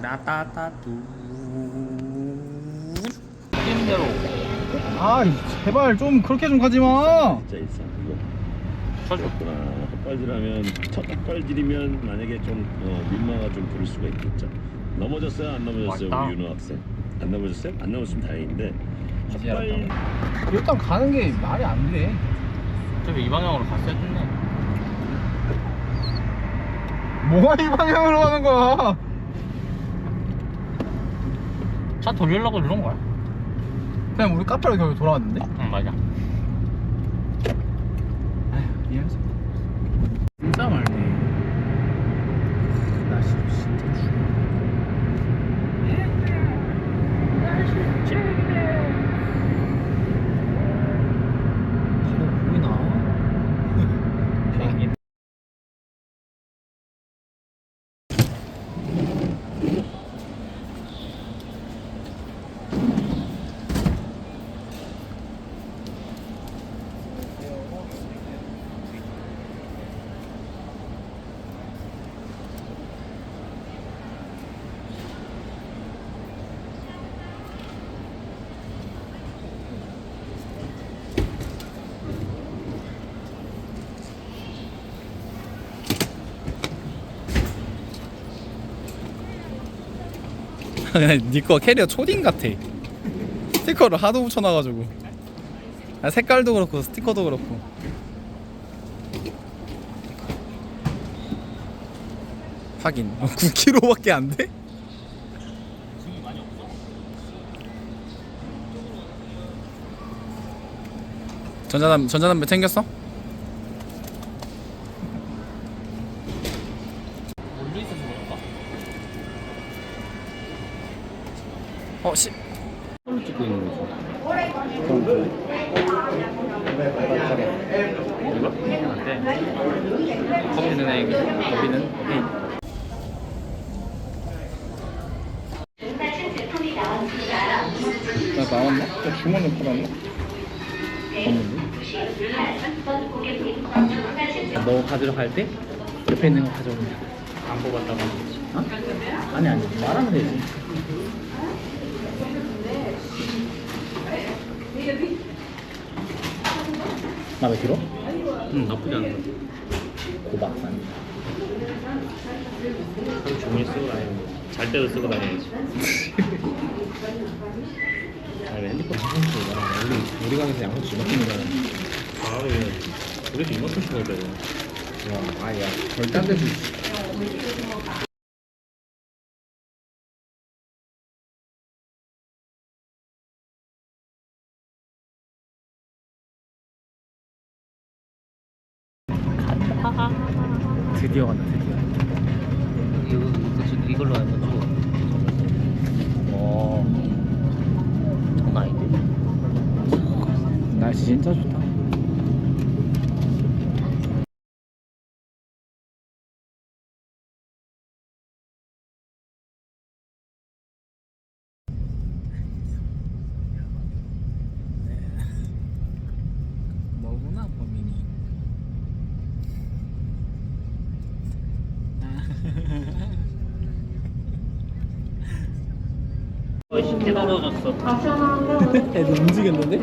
따따따뚜 힘대로 아 제발 좀 그렇게 좀 가지 마. 진짜 있어 이거. 그렇구나. 헛발질하면 첫 헛발질이면 만약에 좀 어, 민마가 좀 부를 수가 있겠죠. 넘어졌어요? 안 넘어졌어요? 맞다. 우리 윤호 학생. 안 넘어졌어요? 안 넘어졌으면 다행인데. 헛발 일단 가는 게 말이 안 돼. 저기 이 방향으로 갔어야 됐네. 뭐가 이 방향으로 가는 거야? 차 돌리려고 이런 거야 그냥 우리 카페로 결국 돌아왔는데? 응 맞아 아휴 이해하지. 진짜 말네. 날씨 진짜 추워. 바로 보이나? 비행기 니거 캐리어 초딩 같아 스티커를 하도 붙여놔가지고 아, 색깔도 그렇고 스티커도 그렇고 하긴 9kg밖에 안 돼? 전자담 전자담배 챙겼어? 멀리 있어서 그런가? 손을 찍고 있는 거지 이거? 안 돼 커피는 애기 커피는 에이 나 나왔나? 저 주머니 팔았나? 너 가지러 갈 때 옆에 있는 거 가져오면 돼. 안 뽑았다고 하는 거지. 어? 아니 아니 말하면 되지. 마음에 들어? 응 나쁘지 않은 거지. 고박산 하루 종일 쓰고 거지. 잘 때도 쓰고 다녀야지. 아니 핸드폰 사진도 우리 우리 가게에서 양호치 이만큼 거야. 아 그래. 그래도 이만큼씩 걸 때야. 와 아 야 절대 안 되지 드디어 간다 드디어 이거 이거 이걸로 하는 거죠. 와 장난 아닌데. 날씨 진짜 좋다 너구나 범인이 쉽게 떨어졌어. 애들 움직였는데?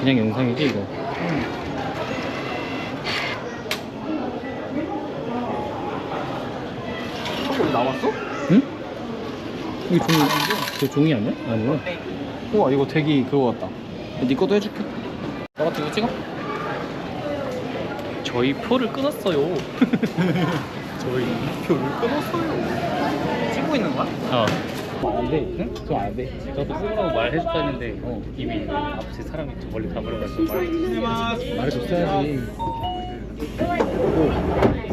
그냥 영상이지 이거. 우리 나왔어? 응? 이거 종이 저 종이 아니야? 아니야. 우와 이거 되게 그거 같다 네 것도 해줄게 너 같은 거 찍어? 저희 표를 끊었어요. 저희 표를 끊었어요 찍고 있는 거야? 어. 안 돼. 응? 저안 돼. 저도 끊으라고 말해줬다 했는데 어, 이미 앞에 사람이 저 멀리 가버려가지고 말. 말해줬어야지.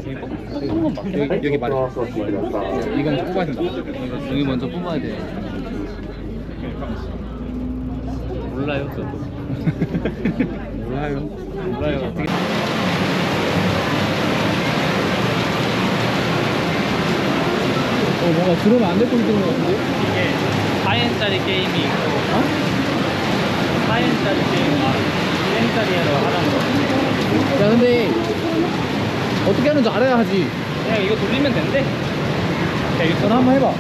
끊는 건 맞긴 여기, 한데. 여기 말해줬어. 이건 뽑아야 된다. 종이 먼저 뽑아야 돼. 몰라요, 저도. 몰라요. 몰라요. 어떻게. 어, 뭔가 들으면 안될것 같은 것 같은데? 이게 4엔짜리 게임이 있고, 어? 4엔짜리 게임과 1엔짜리로 하라는 거. 야, 근데 어떻게 하는지 알아야 하지. 그냥 이거 돌리면 된대. 전화 한번 해봐.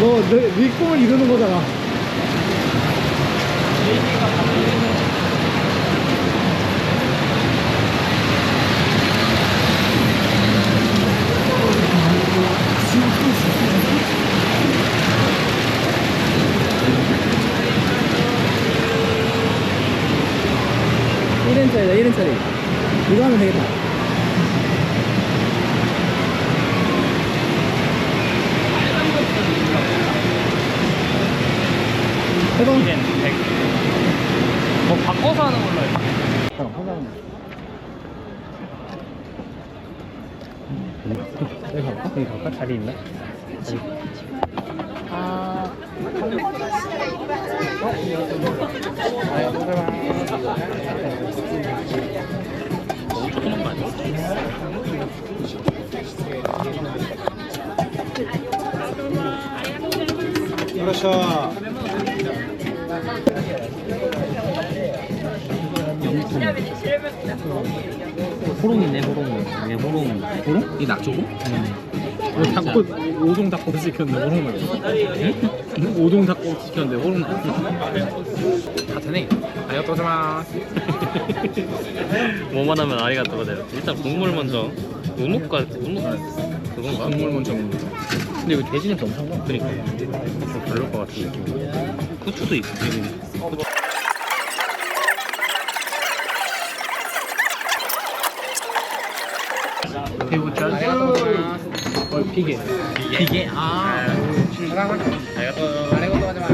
너내 꿈을 이루는 거잖아. 일인짜리다 1인짜리. 이거 하면 되겠다. 해봐. 이젠 100. 뭐 바꿔서 하는 걸로 알고. 어, 화장. 여기 갈까? 여기 갈까? 자리 있나? 자리. 그렇죠. 호롱이네, 호롱. 이게 호롱. 호롱? 이 낙조고? 응. 뭐 닭꼬 오동 닭꼬 시켰는데 호롱 나왔어. 오동 닭꼬 시켰는데 호롱 나왔어. 다 되네. 아리가또자마. 뭐만 하면 아리가또가 돼요. 일단 국물 먼저. 우묵과 우묵 그건가? 국물 먼저 먹는 거. 근데 이거 돼지 냄새 엄청 나. 좀 별로일 것 같은 느낌. 후추도 있고. 새우젓. 얼피게. 피게. 아. 아리가또. 아리가또자마.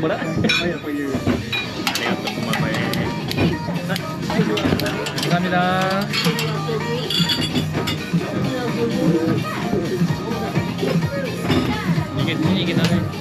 뭐라? 아리가또 고마워요. 감사합니다. 이게 순이긴 하네.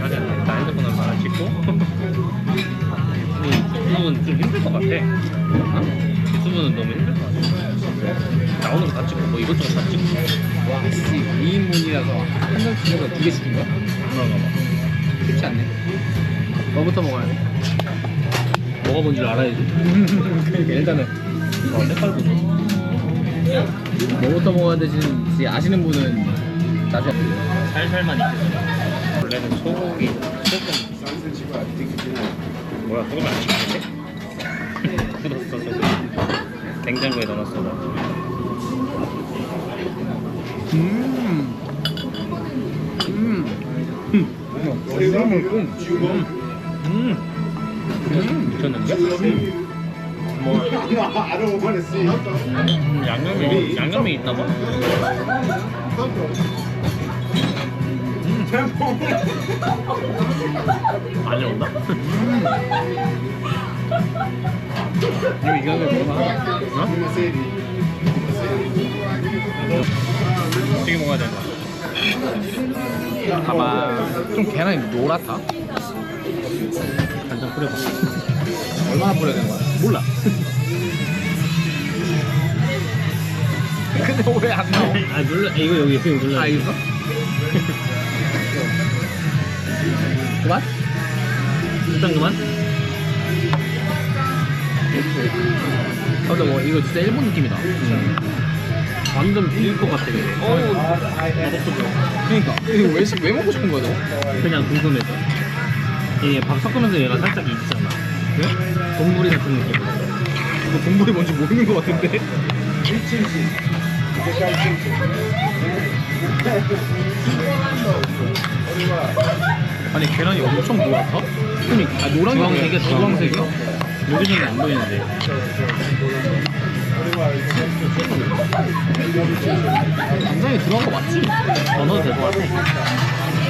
맞아. 나 핸드폰 얼마나 찍고. 유튜브는 좀 힘들 것 같아. 유튜브는 너무 힘들 것 같아. 나오는 거 다 찍고 뭐 이것저것 다 찍고. 와, 씨, 2인분이라서 한 점씩에서 두개 시킨 거야? 그런가 봐. 쉽지 않네. 뭐부터 먹어야 돼? 먹어본 줄 알아야지. 그러니까 일단은 어, 색깔부터. 뭐부터 먹어야 되는지 아시는 분은 나중에 살살만 익혀서. 원래는 소고기, 소금. 뭐야, 소금 안 찍혔지? 굳었어, 소금. 냉장고에 넣어놨어. 나. 음. 음. 이거는 좀 음. 음. 미쳤는데? 뭐 음, 양념이 양념이 있나 봐. 음. 많이 온다? 이거 이거는 뭐가 어? 어떻게 먹어야 되나? 봐봐. 좀 계란이 노랗다. 간장 뿌려봐. 얼마나 뿌려야 되는 거야? 몰라. 근데 왜 안 나와? 아 눌러 이거 여기 여기 눌러. 아 있어? 그만? 일단 그만. 아, 근데 뭐 이거 진짜 일본 느낌이다. 완전 비릴 것 같아 근데. 그러니까 이거 왜, 시- 왜 먹고 싶은 거야 너? 그냥 궁금해서. 이게 밥 섞으면서 얘가 살짝 익잖아. 그래? 동물이 같은 느낌. 이거 동물이 뭔지 모르는 것 같은데? 아니 계란이 엄청 노랗다? 그니까 아, 노란색이야 주황색이야? 여기서는 안 보이는데 간장이 들어간 거 맞지? 더 넣어도 될 것 같아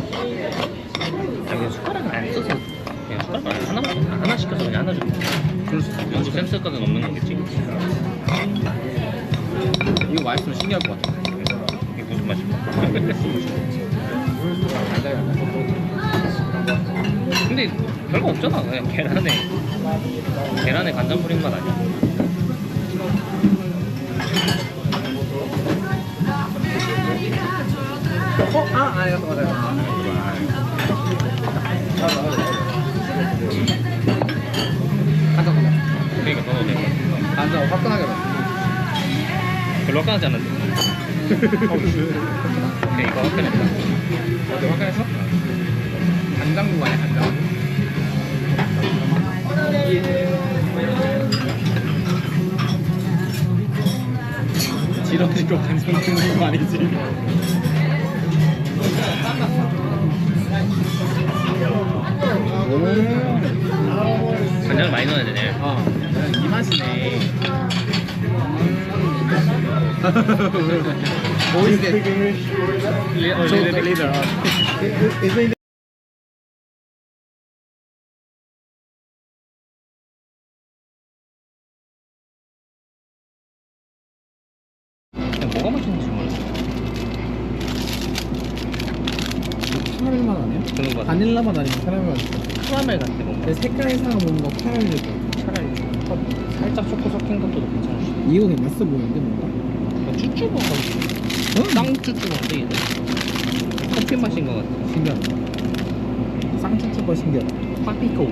아니 숟가락을 안 써서 그냥 숟가락을 하나만 하나 시켜서 그냥 하나 좀 그럴 수 있어 연습 센스까지는 없는 거겠지 이거 맛있으면 신기할 것 같아. 이게 무슨 맛일까 근데 별거 없잖아. 그냥 계란에 계란에 간장 뿌린 맛 아니야? 어? 아, 아, 맞아, 맞아. 간장 넣어. 그러니까 더 넣어도 돼 간장 화끈하게 넣어. 별로 화끈하지 않은데 그래 이거 화끈했다 어디 화끈했어? 간장국 아니야, 간장. 지러니까 간장 넣는 거 아니지? 간장을 많이 넣어야 되네. 아, 이 맛이네. 그냥 뭐가 맛있는지 모르겠어 카라멜 맛 거 같아 바닐라 맛 아니면 카라멜 맛 있어. 카라멜 같아 뭔가 색깔상 뭔가 카라멜일 것 같아. 차라리 살짝 초코 섞인 것도 괜찮을 수도 이거 그냥 맛있어 보이는데 뭔가? 뭐 쭈쭈버 어? 쌍 쭈쭈버인데 이거 커피 맛인 것 같아 신기하다. 쌍추추가 신기하다. 빠삐꼬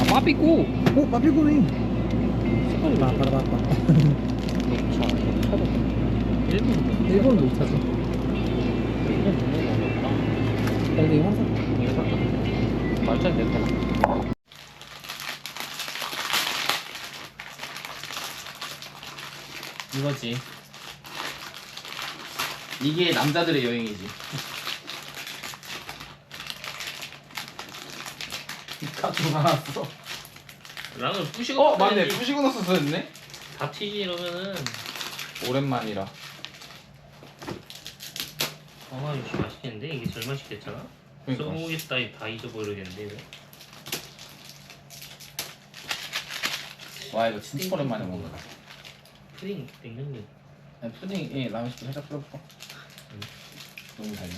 아 빠삐꼬 오, 마필고네. 색깔이 나, 봐라. 녹차 녹차도 일본 일본 녹차죠. 거지. 이게 남자들의 여행이지. 가져 나왔어. 라면 부시고 어 맞네. 부시고 넣었어 됐네. 다 튀지 이러면은 오랜만이라. 아 역시 맛있겠는데 이게 제일 맛있겠잖아 그러니까. 스타일 다 잊어버리겠는데 이거 와 이거 진짜 오랜만에 먹는다. 푸딩 냉면이 푸딩에 라면 스프 살짝 뿌려볼까? 응. 너무 달네.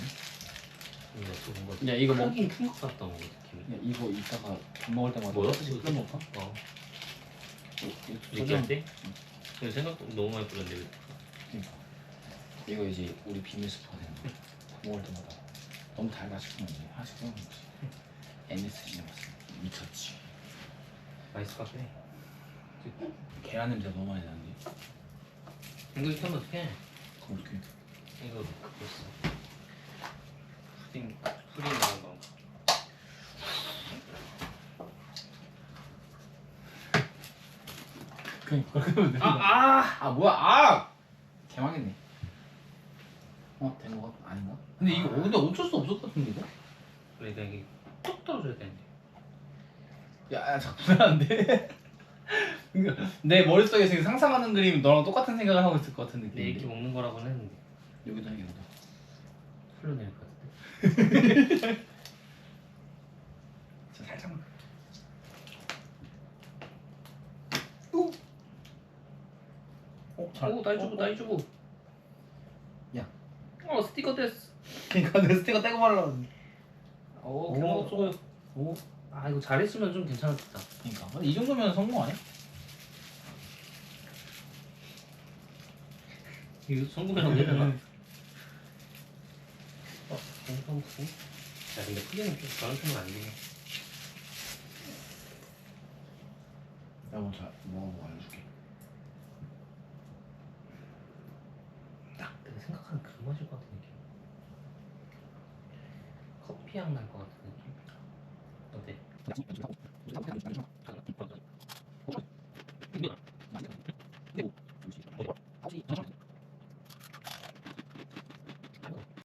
이거 또 뭔가 야 이거 먹. 크긴 큰것 같다 뭔가 느낌이 이거 이따가 밥 먹을 때마다 뭐야? 끓여 먹을까? 어 이거 얘기할 때? 이거 생각보다 너무 많이 뿌렸는데 그러니까. 이거 이제 우리 비밀 스프가 되는 거야. 밥 먹을 때마다 너무 달다 싶으면 이제 하나씩 뿌려 먹는 거지. MSG 맛 미쳤지. 맛있을 것 같아 계란 냄새 너무 많이 나는데. 이거 하면 어떡해 어떻게? 이거 그거 있어 푸딩 푸딩 나온 거 그냥 그렇게 하면 돼. 아! 아! 아 뭐야? 아! 개망했네. 어? 된거 아닌가? 근데 이거 어, 근데 어쩔 수 없을 것 같은데 이거? 그러니까 이게 뚝 떨어져야 되는데 야, 야 자꾸 안 돼. 내 머릿속에 지금 상상하는 그림이 너랑 똑같은 생각을 하고 있을 것 같은 근데 느낌. 이렇게 먹는 거라고는 했는데 여기다 여기다. 흘러내릴 것 같은데 자 살짝만. 오. 어, 잘. 오 나이주부 어, 어. 나이주부 야. 어 스티커 됐어 그러니까 내 스티커 떼고 말라. 오 오. 개먹었어 오. 아 이거 잘했으면 좀 괜찮았겠다 그러니까. 근데 이 정도면 성공 아니야? 이거 성공이라고 해야 되나? 어? 성공 야 근데 크기는 좀 저런 편은 안 되네 야, 먼저 먹어보고 알려줄게. 딱 내가 생각하는 그 맛일 것 같은 느낌 커피 커피향 날 것 같은 느낌 어때?